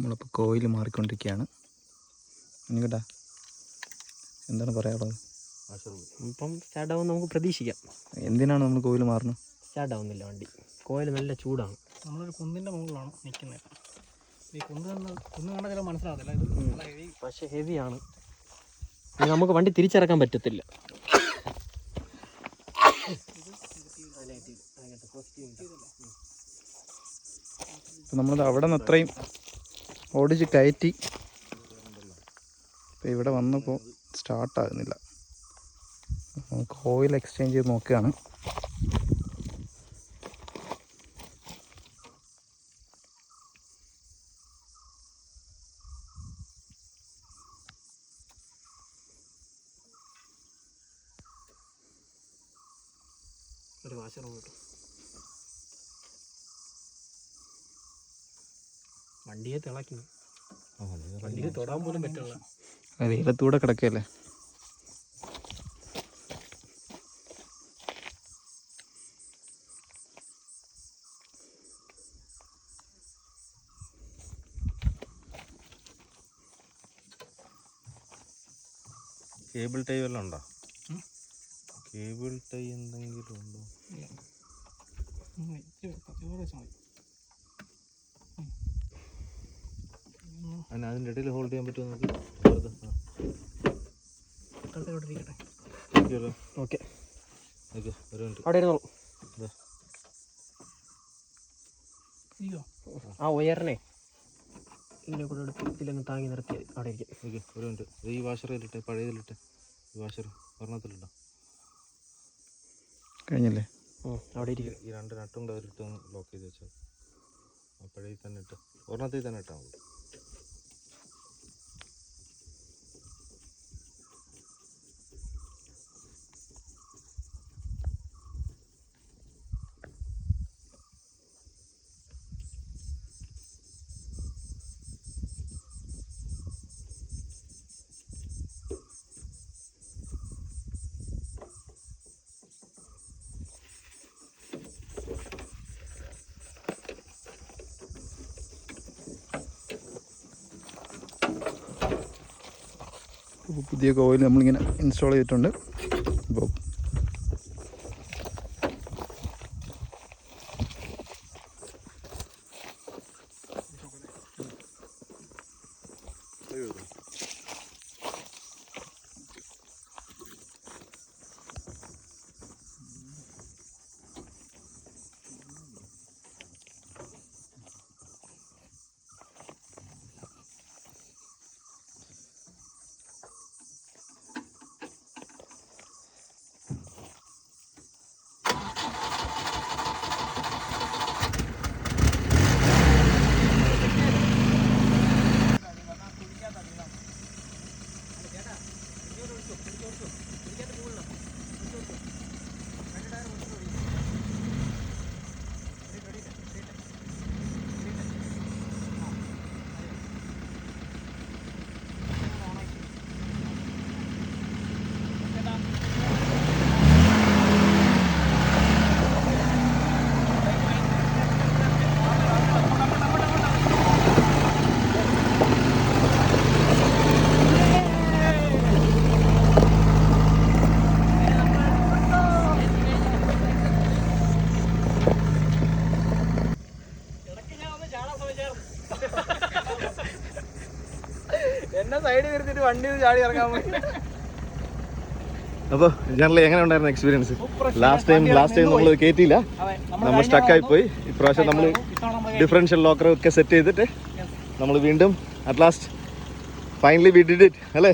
നമ്മളിപ്പോൾ കോയിൽ മാറിക്കൊണ്ടിരിക്കുകയാണ്. കേട്ടാ എന്താണ് പറയാനുള്ളത്? ഇപ്പം സ്റ്റാർട്ട് ആവും നമുക്ക് പ്രതീക്ഷിക്കാം. എന്തിനാണ് നമ്മൾ കോയിൽ മാറുന്നത്? സ്റ്റാർട്ട് ആവുന്നില്ല വണ്ടി. കോയിൽ നല്ല ചൂടാണ്. നമ്മളൊരു കുന്നിന്റെ മുകളിലാണ് നിൽക്കുന്നത്. ഈ കുന്ന് കണ്ട് കുന്ന് കണ്ടാൽ ചില മനസ്സിലാവത്തില്ല ഇത് നല്ല heavy. പക്ഷെ ഹെവിയാണ് ഇനി നമുക്ക് വണ്ടി തിരിച്ചിറക്കാൻ പറ്റത്തില്ല. ഇപ്പം നമ്മളത് അവിടെ നിന്ന് അത്രയും ഓടിച്ച് കയറ്റി. ഇപ്പം ഇവിടെ വന്നപ്പോൾ സ്റ്റാർട്ടാകുന്നില്ല നമുക്ക് ഓയിൽ എക്സ്ചേഞ്ച് ചെയ്ത് നോക്കുകയാണ്. ഒരു വാശം കിട്ടും. വണ്ടിയെ തിളക്കുന്നു വണ്ടിയിൽ തൊടാൻ പോലും പറ്റില്ല. വെയിലത്തൂടെ കിടക്കുകയല്ലേ? കേബിൾ ടൈ വല്ലതും ഉണ്ടോ? കേബിൾ ടൈ എന്തെങ്കിലും ഉണ്ടോ? അതിന് അതിന്റെ ഇടയിൽ ഹോൾഡ് ചെയ്യാൻ പറ്റുമോ നമുക്ക് വെറുതെ. നോക്കി ഒരു ഓക്കെ. ഒരു മിനിറ്റ് അവിടെ ഇരുന്നോളൂ. ആ. ഉയരണേ ഇതിനെ കൂടെ എടുത്ത് ഇതിലങ്ങ് താങ്ങി നിർത്തി അവിടെ ഇരിക്കും. ഓക്കെ ഒരു മിനിറ്റ് ഈ വാഷറിലിട്ടെ പഴയതിലിട്ടെ. ഈ വാഷർ ഒരെണ്ണത്തിലിട്ടോ. കഴിഞ്ഞല്ലേ? അവിടെ ഇരിക്കും. ഈ രണ്ട് നട്ടും കൂടെ അതിലിട്ട് ലോക്ക് ചെയ്ത് വെച്ചാൽ ആ പഴയ തന്നെ ഇട്ട്. ഒരെണ്ണത്തിൽ തന്നെ ഇട്ടാൽ മതി. പുതിയ കോയിൽ നമ്മളിങ്ങനെ ഇൻസ്റ്റാൾ ചെയ്തിട്ടുണ്ട്. അപ്പോൾ സൈഡിൽ വണ്ടി ചാടി ഇറങ്ങാൻ അപ്പോൾ ജനറലി എങ്ങനെ ഉണ്ടായിരുന്നു experience last time last time നമ്മൾ കയറ്റിയില്ല നമ്മൾ സ്റ്റക്കായി പോയി ഇപ്രാവശ്യം നമ്മൾ ഡിഫറൻഷ്യൽ ലോക്കർ ഒക്കെ സെറ്റ് ചെയ്തിട്ട് നമ്മൾ വീണ്ടും at last finally we did it അല്ലേ?